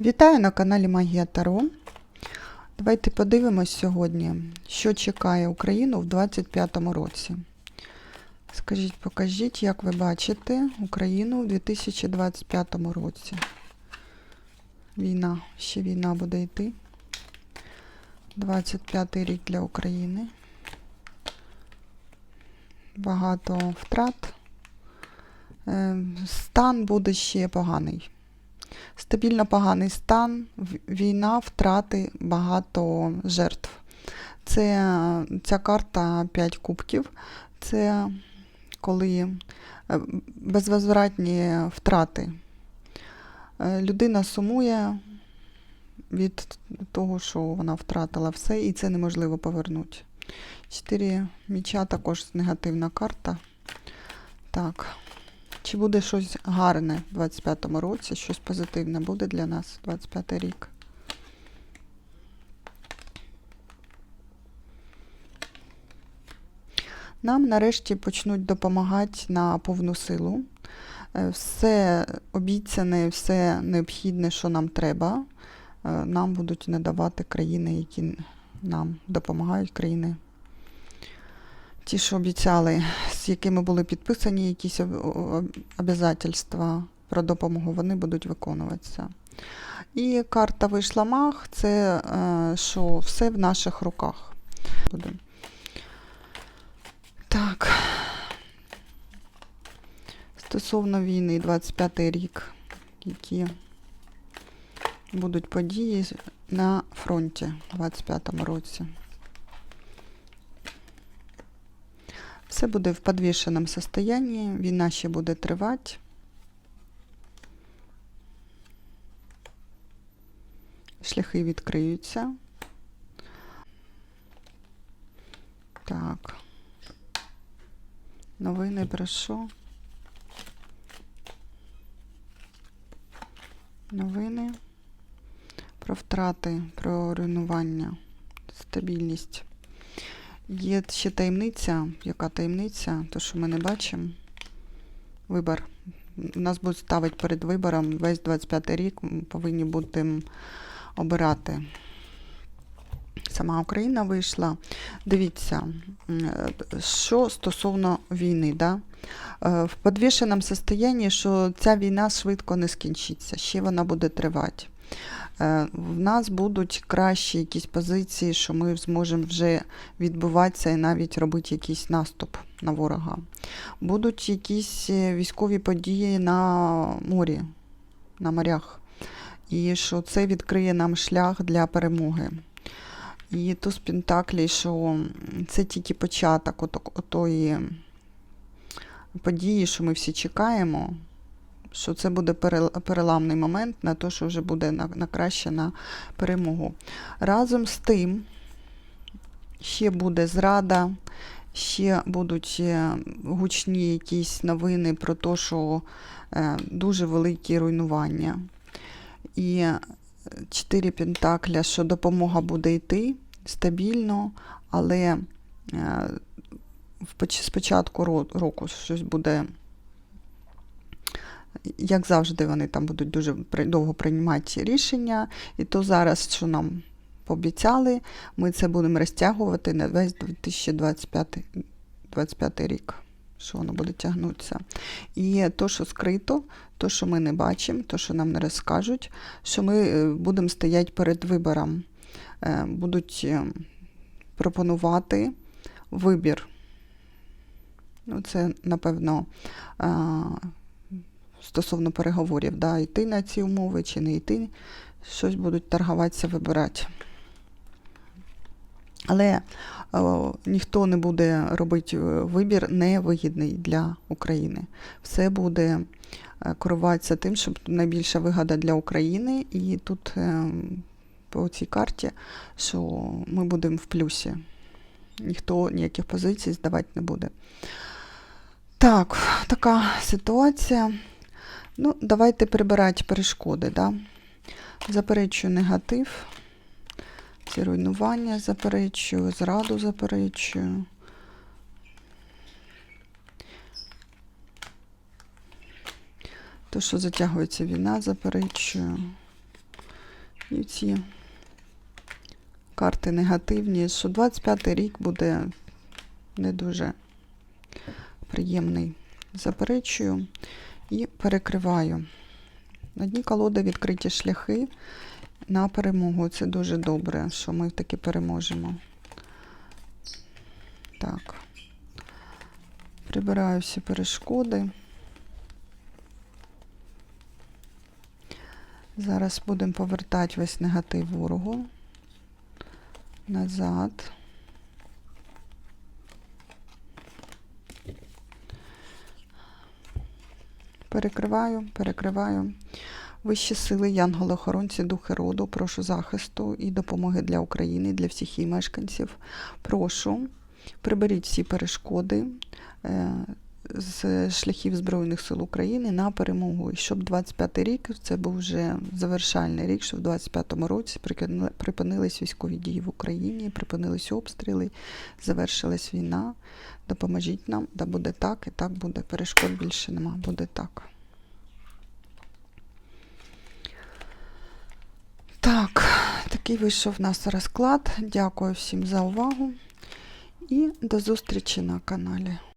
Вітаю на каналі Магія Таро. Давайте подивимось сьогодні, що чекає Україну в 2025 році. Скажіть, покажіть, як ви бачите Україну у 2025 році. Війна, ще війна буде йти. 25 рік для України. Багато втрат. Е, Стан буде ще поганий. Стабільно поганий стан, війна, втрати, багато жертв. Це ця карта 5 кубків. Це коли е, безвозвратні втрати. Е, Людина сумує від того, що вона втратила все, і це неможливо повернути. Чотири міча також негативна карта. Так. Чи буде щось гарне в 25-му році, щось позитивне буде для нас 25 рік? Нам нарешті почнуть допомагати на повну силу. Е, Все обіцяне, все необхідне, що нам треба, е, нам будуть надавати країни, які нам допомагають, країни ті, що обіцяли, з якими були підписані якісь об- об- обязательства про допомогу, вони будуть виконуватися. І карта вийшла маг, це е, що все в наших руках буде. Так. Стосовно війни, 25 й рік, які будуть події на фронті у 25 році. Все буде в підвішеному состоянні, війна ще буде тривати. Шляхи відкриються. Так. Новини про що? Новини про втрати, про руйнування, стабільність. Є ще таємниця. Яка таємниця? То, що ми не бачимо. Вибор. Нас будуть ставити перед вибором весь 25 рік. Повинні бути обирати. Сама Україна вийшла. Дивіться, е, що стосовно війни, да? Е, в підвішеному состоянні, що ця війна швидко не скінчиться, ще вона буде тривати. Е, В нас будуть кращі якісь позиції, що ми зможемо вже відбуватися і навіть робити якийсь наступ на ворога. Будуть якісь е, військові події на морі, на морях. І що це відкриє нам шлях для перемоги. І туз Пентаклі, що це тільки початок отої події, що ми всі чекаємо, що це буде переламний момент на те, що вже буде на, на краще на перемогу. Разом з тим, ще буде зрада, ще будуть е, гучні якісь новини про те, що е, дуже великі руйнування. І е, чотири пентакля, що допомога буде йти стабільно, але е, в поч- з початку ро- року щось буде як завжди, вони там будуть дуже довго приймати рішення, і то зараз, що нам пообіцяли, ми це будемо розтягувати на весь 2025 25 рік, що воно буде тягнутися. І то, що скрито, то, що ми не бачимо, то, що нам не розкажуть, що ми е, будемо стояти перед вибором, Е, будуть е, пропонувати вибір. Ну, це, напевно, стосовно переговорів, да, йти на ці умови чи не йти, щось будуть торгуватися, вибирати. Але о, ніхто не буде робити е, вибір невигідний для України. Все буде е, керуватися тим, щоб найбільша вигода для України. І тут е, по цій карті, що ми будемо в плюсі. Ніхто ніяких позицій здавати не буде. Так, така ситуація. Ну, давайте прибирати перешкоди, да? Заперечую негатив, ці руйнування заперечую, зраду заперечую. То, що затягується війна, заперечую. І ці карти негативні, що 25 рік буде не дуже приємний. Заперечую і перекриваю. На колоди відкриті шляхи на перемогу. Це дуже добре, що ми таки переможемо. Так. Прибираю всі перешкоди. Зараз будемо повертати весь негатив ворогу назад. Перекриваю, перекриваю. Вищі сили, янголи-охоронці, духи роду, прошу захисту і допомоги для України, для всіх її мешканців. Прошу, приберіть всі перешкоди е, з шляхів Збройних сил України на перемогу. І щоб 25-й рік, це був вже завершальний рік, щоб в 25-му році припинились військові дії в Україні, припинились обстріли, завершилась війна. Допоможіть нам, да буде так, і так буде. Перешкод більше нема, буде так. Так, такий вийшов у нас розклад. Дякую всім за увагу і до зустрічі на каналі.